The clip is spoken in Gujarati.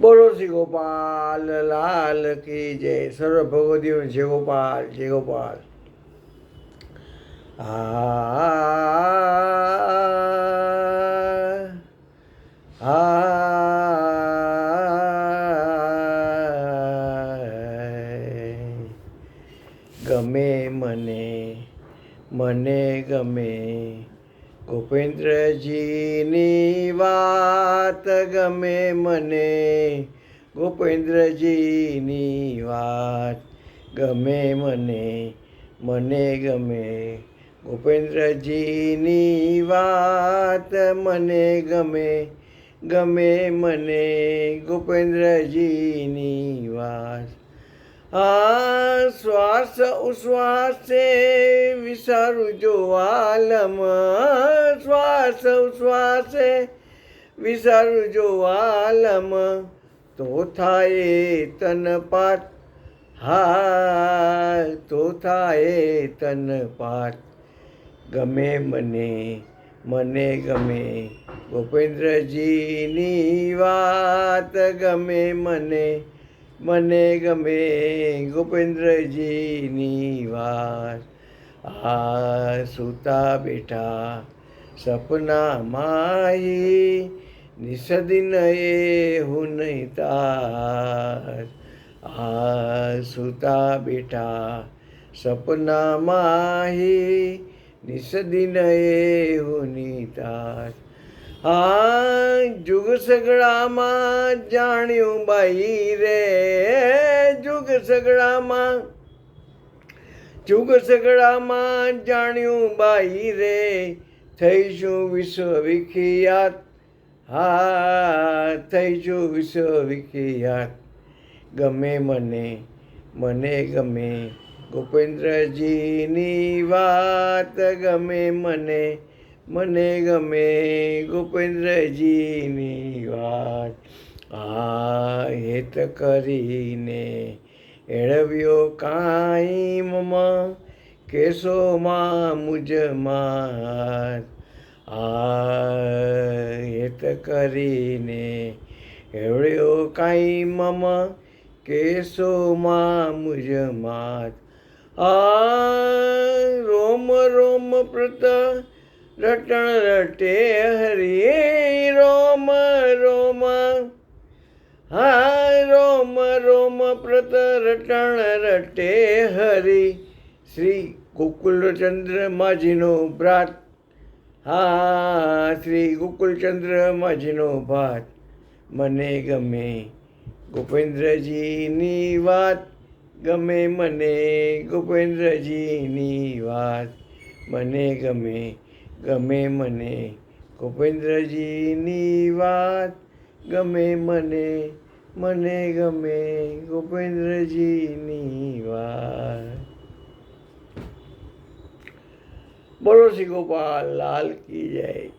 બોલો શ્રી ગોપાલ, લાલ કી જય. સર્વ ભગવતીઓ જય ગોપાલ જય ગોપાલ. આ. ગમે મને મને ગમે. ગોપેન્દ્રજીની વાત ગમે મને. ગોપેન્દ્રજીની વાત ગમે મને મને ગમે. ગોપેન્દ્રજીની વાત મને ગમે ગમે મને. ગોપેન્દ્રજીની વાત. આ શ્વાસ ઉશ્વાસે વિચારું જો આલમ શ્વાસ ઉશ્વાસે વિસારું જો આલમ તો થાય તન પાઠ. હા તો થાય તન પાઠ. ગમે મને મને ગમે. ગોપેન્દ્રજીની વાત ગમે મને મને ગમે ગોપેન્દ્રજીની વાત. આ સૂતા બેઠા સપના માહી નિસદિન એ હું નહીં તાર. આ સૂતા બેઠા સપના માહી નિસદિન એ હું તાર. આ જુગ સગડામાં જાણ્યું બાઈ રે. જુગ સગડામાં જુગ સગડામાં જાણ્યું બાઈ રે, થઈશું વિશ્વ વિખ્યાત હા, થઈશું વિશ્વ વિખ્યાત ગમે મને મને ગમે. ગોપેન્દ્રજીની વાત ગમે મને મને ગમે ગોપેન્દ્રજીની વાત. આ હેત કરીને એળવ્યો કાંઈ મમ કેશોમાં મુજ માત આ હેત કરીને એવડ્યો કાંઈ મમ કેશોમાં મુજ માત આ રોમ રોમ પ્રત, રટણ રટે હરી. રોમ રોમ, હા રોમ પ્રત રટણ રટે હરી. શ્રી ગોકુલચંદ્ર માજીનો ભ્રાત. હા, શ્રી ગોકુલચંદ્ર માજીનો ભાત મને ગમે ગોપેન્દ્રજીની વાત. ગમે મને ગોપેન્દ્રજીની વાત. મને ગમે ગમે મને ગોપેન્દ્રજીની વાત. ગમે મને મને ગમે ગોપેન્દ્રજીની વાત. બોલો શ્રી ગોપાલ લાલ કી જય.